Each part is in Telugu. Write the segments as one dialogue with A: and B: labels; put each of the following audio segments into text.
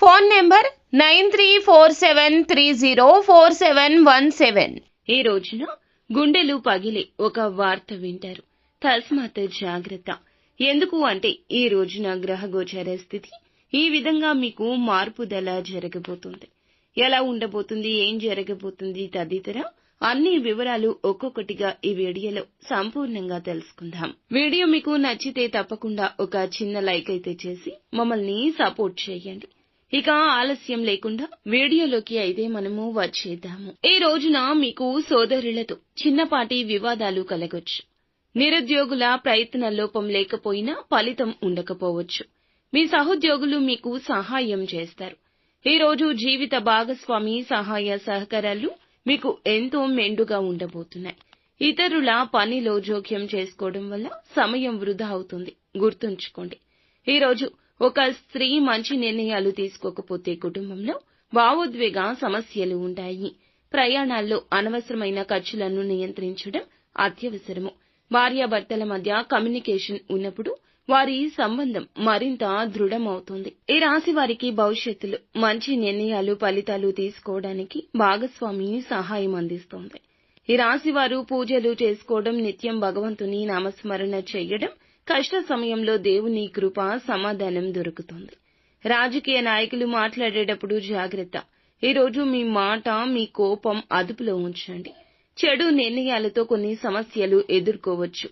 A: Phone number nine three four seven three zero four seven one seven. ఈ రోజున గుండెలు పగిలి ఒక వార్త వింటారు. తస్మాత్ జాగ్రత్త. ఎందుకు అంటే ఈ రోజున గ్రహ గోచర స్థితి ఈ విధంగా మీకు మార్పుదల జరగబోతుంది. ఎలా ఉండబోతుంది ఏం జరగబోతుంది తదితర అన్ని వివరాలు ఒక్కొక్కటిగా ఈ వీడియోలో సంపూర్ణంగా తెలుసుకుందాం. వీడియో మీకు నచ్చితే తప్పకుండా ఒక చిన్న లైక్ అయితే చేసి మమ్మల్ని సపోర్ట్ చేయండి. ఇక ఆలస్యం లేకుండా వీడియోలోకి అయితే మనము వచ్చేద్దాము. ఈ రోజున మీకు సోదరులతో చిన్నపాటి వివాదాలు కలగొచ్చు. నిరుద్యోగుల ప్రయత్న లోపం లేకపోయినా ఫలితం ఉండకపోవచ్చు. మీ సహోద్యోగులు మీకు సహాయం చేస్తారు. ఈ రోజు జీవిత భాగస్వామి సహాయ సహకారాలు మీకు ఎంతో మెండుగా ఉండబోతున్నాయి. ఇతరుల పనిలో జోక్యం చేసుకోవడం వల్ల సమయం వృధా అవుతుంది. గుర్తుంచుకోండి. ఈ రోజు ఒక స్త్రీ మంచి నిర్ణయాలు తీసుకోకపోతే కుటుంబంలో భావోద్వేగ సమస్యలు ఉంటాయి. ప్రయాణాల్లో అనవసరమైన ఖర్చులను నియంత్రించడం అత్యవసరము. భార్యాభర్తల మధ్య కమ్యూనికేషన్ ఉన్నప్పుడు వారి సంబంధం మరింత దృఢమవుతుంది. ఈ రాశి వారికి భవిష్యత్తులో మంచి నిర్ణయాలు ఫలితాలు తీసుకోవడానికి భాగస్వామి సహాయం అందిస్తోంది. ఈ రాశి వారు పూజలు చేసుకోవడం నిత్యం భగవంతుని నామస్మరణ చేయడం కష్ట సమయంలో దేవుని కృప సమాధానం దొరుకుతుంది. రాజకీయ నాయకులు మాట్లాడేటప్పుడు జాగ్రత్త. ఈరోజు మీ మాట మీ కోపం అదుపులో ఉంచండి. చెడు నిర్ణయాలతో కొన్ని సమస్యలు ఎదుర్కోవచ్చు.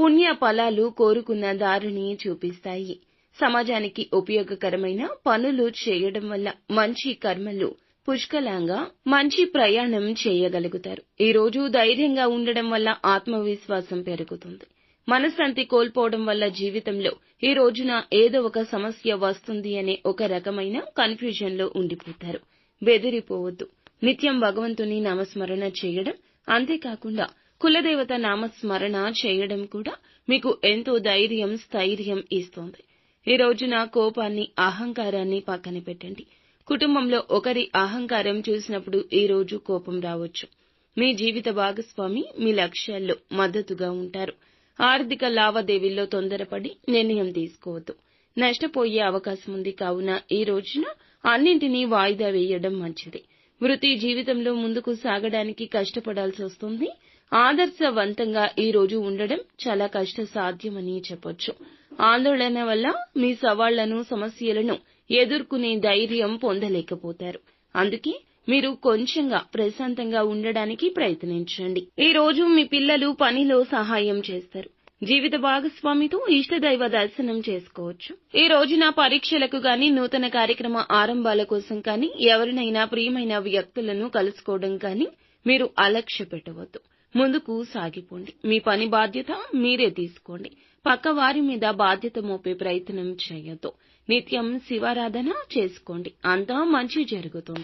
A: పుణ్య ఫలాలు కోరుకున్న దారిని చూపిస్తాయి. సమాజానికి ఉపయోగకరమైన పనులు చేయడం వల్ల మంచి కర్మలు పుష్కలంగా మంచి ప్రయాణం చేయగలుగుతారు. ఈ రోజు ధైర్యంగా ఉండడం వల్ల ఆత్మవిశ్వాసం పెరుగుతుంది. మనశ్శాంతి కోల్పోవడం వల్ల జీవితంలో ఈ రోజున ఏదో ఒక సమస్య వస్తుంది అనే ఒక రకమైన కన్ఫ్యూజన్లో ఉండిపోతారు. బెదిరిపోవద్దు. నిత్యం భగవంతుని నామస్మరణ చేయడం అంతేకాకుండా కులదేవత నామస్మరణ చేయడం కూడా మీకు ఎంతో ధైర్యం స్థైర్యం ఇస్తోంది. ఈ రోజున కోపాన్ని అహంకారాన్ని పక్కన పెట్టండి. కుటుంబంలో ఒకరి అహంకారం చూసినప్పుడు ఈ రోజు కోపం రావచ్చు. మీ జీవిత భాగస్వామి మీ లక్ష్యాల్లో మద్దతుగా ఉంటారు. ఆర్థిక లావాదేవీల్లో తొందరపడి నిర్ణయం తీసుకోవద్దు. నష్టపోయే అవకాశం ఉంది కావున ఈ రోజున అన్నింటినీ వాయిదా వేయడం మంచిది. వృత్తి జీవితంలో ముందుకు సాగడానికి కష్టపడాల్సి వస్తుంది. ఆదర్శవంతంగా ఈ రోజు ఉండడం చాలా కష్ట సాధ్యమని చెప్పొచ్చు. ఆందోళన వల్ల మీ సవాళ్ళను సమస్యలను ఎదుర్కొనే ధైర్యం పొందలేకపోతారు. అందుకే మీరు కొంచెంగా ప్రశాంతంగా ఉండడానికి ప్రయత్నించండి. ఈ రోజు మీ పిల్లలు పనిలో సహాయం చేస్తారు. జీవిత భాగస్వామితో ఇష్టదైవ దర్శనం చేసుకోవచ్చు. ఈ రోజున పరీక్షలకు గాని నూతన కార్యక్రమ ఆరంభాల కోసం కానీ ఎవరినైనా ప్రియమైన వ్యక్తులను కలుసుకోవడం కానీ మీరు అలక్ష్య పెట్టవద్దు ముందుకు సాగిపోండి. మీ పని బాధ్యత మీరే తీసుకోండి. పక్క వారి మీద బాధ్యత మోపే ప్రయత్నం చేయొద్దు. నిత్యం శివారాధన చేసుకోండి. అంతా మంచి జరుగుతుంది.